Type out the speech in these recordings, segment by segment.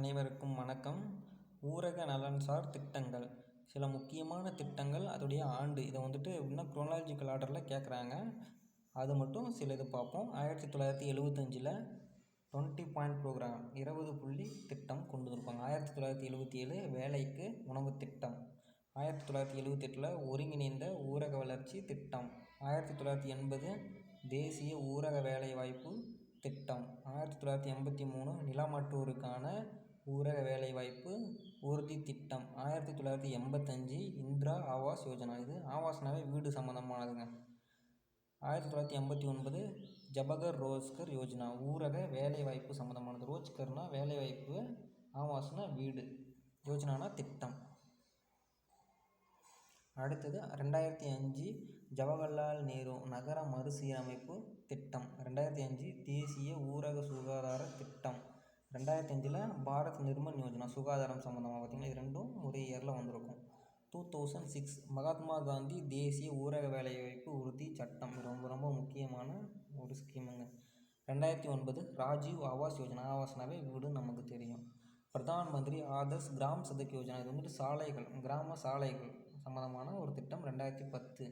அனைவருக்கும் வணக்கம். ஊரக நலன்சார் திட்டங்கள். சில முக்கியமான திட்டங்கள் அதோடைய ஆண்டு. இதை வந்துட்டு இன்னும் குரோனாலஜிக்கல் ஆர்டரில் கேட்குறாங்க அது மட்டும் சில இது பார்ப்போம். ஆயிரத்தி தொள்ளாயிரத்தி எழுபத்தஞ்சில் டுவெண்ட்டி பாயிண்ட் ப்ரோக்ராம் இருபது புள்ளி திட்டம் கொண்டு வந்திருப்பாங்க. ஆயிரத்தி தொள்ளாயிரத்தி எழுபத்தி ஏழு வேலைக்கு உணவு திட்டம். ஆயிரத்தி தொள்ளாயிரத்தி எழுபத்தெட்டில் ஒருங்கிணைந்த ஊரக வளர்ச்சி திட்டம். ஆயிரத்தி தொள்ளாயிரத்தி எண்பது தேசிய ஊரக வேலைவாய்ப்பு திட்டம். ஆயிரத்தி தொள்ளாயிரத்தி எண்பத்தி மூணு நிலமற்றோருக்கான ஊரக வேலைவாய்ப்பு உறுதி திட்டம். ஆயிரத்தி தொள்ளாயிரத்தி எண்பத்தஞ்சு இந்திரா ஆவாஸ் யோஜனா. இது ஆவாஸ்னாவே வீடு சம்மந்தமானதுங்க ஆயிரத்தி தொள்ளாயிரத்தி எண்பத்தி ஒன்பது ஜபகர் ரோஸ்கர் யோஜனா. ஊரக வேலைவாய்ப்பு சம்மந்தமானது ரோஜ்கர்னா வேலைவாய்ப்பு ஆவாஸ்னா வீடு. யோஜனானா திட்டம். அடுத்தது ரெண்டாயிரத்தி அஞ்சு ஜவஹர்லால் நேரு நகர மறுசீரமைப்பு திட்டம். ரெண்டாயிரத்தி அஞ்சு தேசிய ஊரக சுகாதார திட்டம். ரெண்டாயிரத்தி அஞ்சில் பாரத் நிர்மல் யோஜனா சுகாதாரம் சம்மந்தமாக பார்த்திங்கன்னா இது ரெண்டும் ஒரே இயரில் வந்திருக்கும். Two thousand six Mahatma Gandhi தேசிய ஊரக வேலைவாய்ப்பு உறுதி சட்டம். ரொம்ப ரொம்ப முக்கியமான ஒரு ஸ்கீமுங்க ரெண்டாயிரத்தி ஒன்பது ராஜீவ் ஆவாஸ் யோஜனா. ஆவாஸ்னாவே வீடு நமக்கு தெரியும். Pradhan Mantri authors gram Sadak Yojana. இது வந்துட்டு சாலைகள் கிராம சாலைகள் சம்மந்தமான ஒரு திட்டம். ரெண்டாயிரத்தி பத்து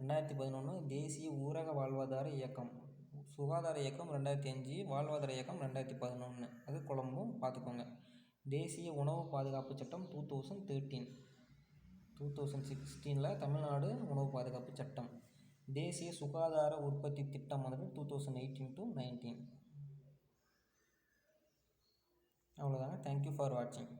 ரெண்டாயிரத்தி பதினொன்று தேசிய ஊரக வாழ்வாதார இயக்கம். சுகாதார இயக்கம் ரெண்டாயிரத்தி அஞ்சு வாழ்வாதார இயக்கம் ரெண்டாயிரத்தி பதினொன்று அது குழம்பும் பார்த்துக்கோங்க தேசிய உணவு பாதுகாப்பு சட்டம் two thousand thirteen two thousand சிக்ஸ்டீனில் Tamil Nadu உணவு பாதுகாப்பு சட்டம். தேசிய சுகாதார உற்பத்தி திட்டம் வந்து two thousand eighteen to nineteen அவ்வளோதாங்க தேங்க்யூ ஃபார் வாட்சிங்